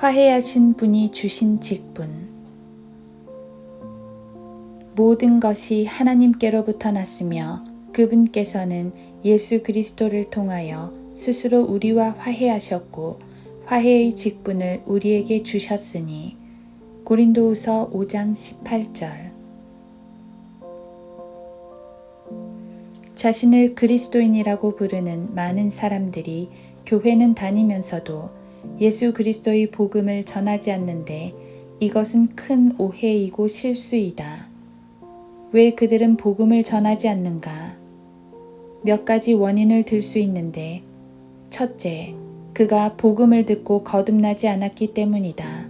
화해하신 분이 주신 직분. 모든 것이 하나님께로부터 났으며 그분께서는 예수 그리스도를 통하여 스스로 우리와 화해하셨고 화해의 직분을 우리에게 주셨으니 고린도후서 5장 18절 자신을 그리스도인이라고 부르는 많은 사람들이 교회는 다니면서도 예수 그리스도의 복음을 전하지 않는데 이것은 큰 오해이고 실수이다. 왜 그들은 복음을 전하지 않는가? 몇 가지 원인을 들 수 있는데, 첫째, 그가 복음을 듣고 거듭나지 않았기 때문이다.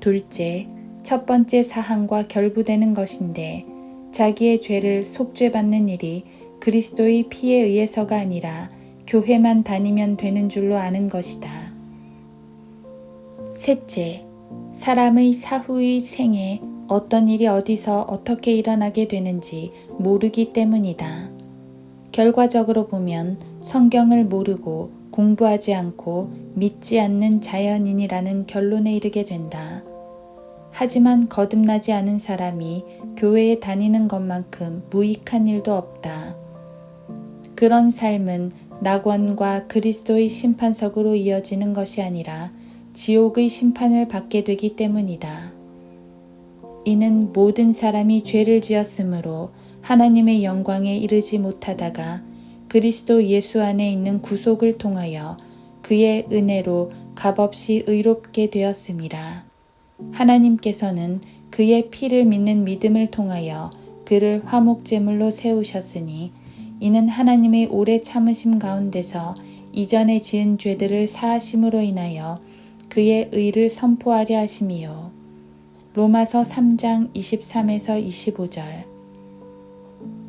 둘째, 첫 번째 사항과 결부되는 것인데, 자기의 죄를 속죄받는 일이 그리스도의 피에 의해서가 아니라 교회만 다니면 되는 줄로 아는 것이다. 셋째, 사람의 사후의 생에 어떤 일이 어디서 어떻게 일어나게 되는지 모르기 때문이다. 결과적으로 보면 성경을 모르고 공부하지 않고 믿지 않는 자연인이라는 결론에 이르게 된다. 하지만 거듭나지 않은 사람이 교회에 다니는 것만큼 무익한 일도 없다. 그런 삶은 낙원과 그리스도의 심판석으로 이어지는 것이 아니라 지옥의 심판을 받게 되기 때문이다. 이는 모든 사람이 죄를 지었으므로 하나님의 영광에 이르지 못하다가 그리스도 예수 안에 있는 구속을 통하여 그의 은혜로 값없이 의롭게 되었습니다. 하나님께서는 그의 피를 믿는 믿음을 통하여 그를 화목제물로 세우셨으니 이는 하나님의 오래 참으심 가운데서 이전에 지은 죄들을 사하심으로 인하여 그의 의를 선포하려 하심이요. 로마서 3장 23에서 25절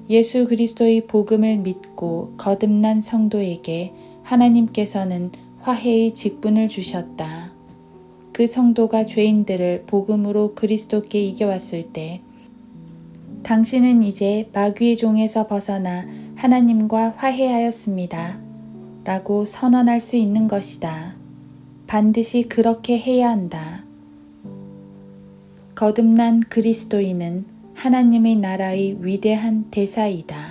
예수 그리스도의 복음을 믿고 거듭난 성도에게 하나님께서는 화해의 직분을 주셨다. 그 성도가 죄인들을 복음으로 그리스도께 이겨왔을 때 당신은 이제 마귀의 종에서 벗어나 하나님과 화해하였습니다. 라고 선언할 수 있는 것이다. 반드시 그렇게 해야 한다. 거듭난 그리스도인은 하나님의 나라의 위대한 대사이다.